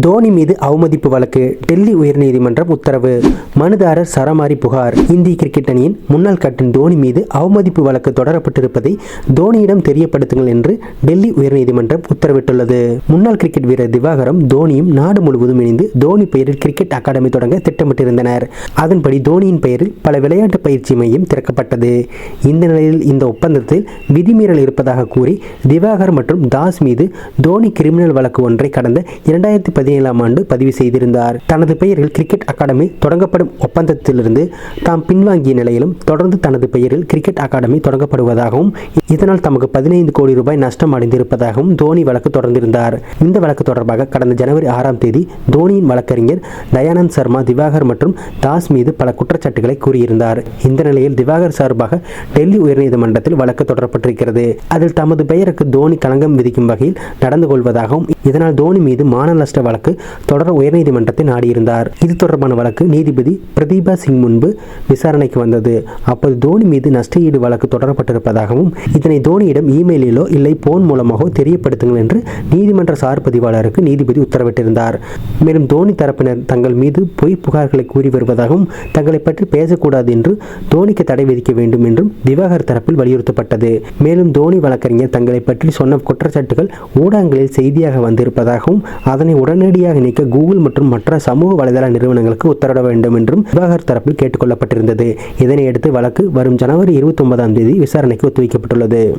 தோனி மீது அவமதிப்பு வழக்கு டெல்லி உயர்நீதிமன்றம் உத்தரவு. மனுதாரர் சரமாரி புகார். இந்திய கிரிக்கெட் அணியின் முன்னாள் கேப்டன் தோனி மீது அவமதிப்பு வழக்கு தொடரப்பட்டிருப்பதை தோனியிடம் தெரியப்படுத்துங்கள் என்று டெல்லி உயர்நீதிமன்றம் உத்தரவிட்டுள்ளது. முன்னாள் கிரிக்கெட் வீரர் திவாகரம் தோனியும் நாடு முழுவதும் இணைந்து தோனி பெயரில் கிரிக்கெட் அகாடமி தொடங்க திட்டமிட்டிருந்தனர். அதன்படி தோனியின் பெயரில் பல விளையாட்டு பயிற்சி மையம் திறக்கப்பட்டது. இந்த நிலையில் இந்த ஒப்பந்தத்தில் விதிமீறல் இருப்பதாக கூறி திவாகர் மற்றும் தாஸ் மீது தோனி கிரிமினல் வழக்கு ஒன்றை கடந்த இரண்டாயிரத்தி பதினேழாம் ஆண்டு பதிவு செய்திருந்தார். தனது பெயரில் கிரிக்கெட் அகாடமி தொடங்கப்படும் ஒப்பந்தத்திலிருந்து தாம் பின்வாங்கிய நிலையிலும் தொடர்ந்து தனது பெயரில் கிரிக்கெட் அகாடமி தொடங்கப்படுவதாகவும் இதனால் தமக்கு பதினைந்து கோடி ரூபாய் நஷ்டம் அடைந்திருப்பதாகவும் தோனி வழக்கு தொடர்ந்திருந்தார். இந்த வழக்கு தொடர்பாக கடந்த ஜனவரி ஆறாம் தேதி தோனியின் வழக்கறிஞர் தயானந்த் சர்மா திவாகர் மற்றும் தாஸ் மீது பல குற்றச்சாட்டுகளை கூறியிருந்தார். இந்த நிலையில் திவாகர் சார்பாக டெல்லி உயர்நீதிமன்றத்தில் வழக்கு தொடரப்பட்டிருக்கிறது. அதில் தமது பெயருக்கு தோனி களங்கம் விதிக்கும் வகையில் நடந்து கொள்வதாகவும் இதனால் தோனி மீது மான நஷ்ட வழக்கு தொடர் உயர்நீதிமன்றத்தை நாடியிருந்தார். இது தொடர்பான வழக்கு நீதிபதி பிரதீபா சிங் முன்பு விசாரணைக்கு வந்தது. அப்போது தோனி மீது நஷ்டஈடு வழக்கு தொடரப்பட்டிருப்பதாகவும் இதனை தோனியிடம் இமெயிலிலோ இல்லை போன் மூலமாகவோ தெரியப்படுத்துங்கள் என்று நீதிமன்ற சார் பதிவாளருக்கு நீதிபதி உத்தரவிட்டிருந்தார். மேலும் தோனி தரப்பினர் தங்கள் மீது பொய் புகார்களை கூறி வருவதாகவும் தங்களை பற்றி பேசக்கூடாது என்று தோனிக்கு தடை விதிக்க வேண்டும் என்றும் திவாகர் தரப்பில் வலியுறுத்தப்பட்டது. மேலும் தோனி வழக்கறிஞர் தங்களை பற்றி சொன்ன குற்றச்சாட்டுகள் ஊடகங்களில் செய்தியாக வந்திருப்பதாகவும் அதனை உடனே உடனடியாக நீக்க கூகுள் மற்றும் மற்ற சமூக வலைதள நிறுவனங்களுக்கு உத்தரவிட வேண்டும் என்றும் விவகார தரப்பில் கேட்டுக்கொள்ளப்பட்டிருந்தது. இதனையடுத்து வழக்கு வரும் ஜனவரி இருபத்தி ஒன்பதாம் தேதி விசாரணைக்கு ஒத்திவைக்கப்பட்டுள்ளது.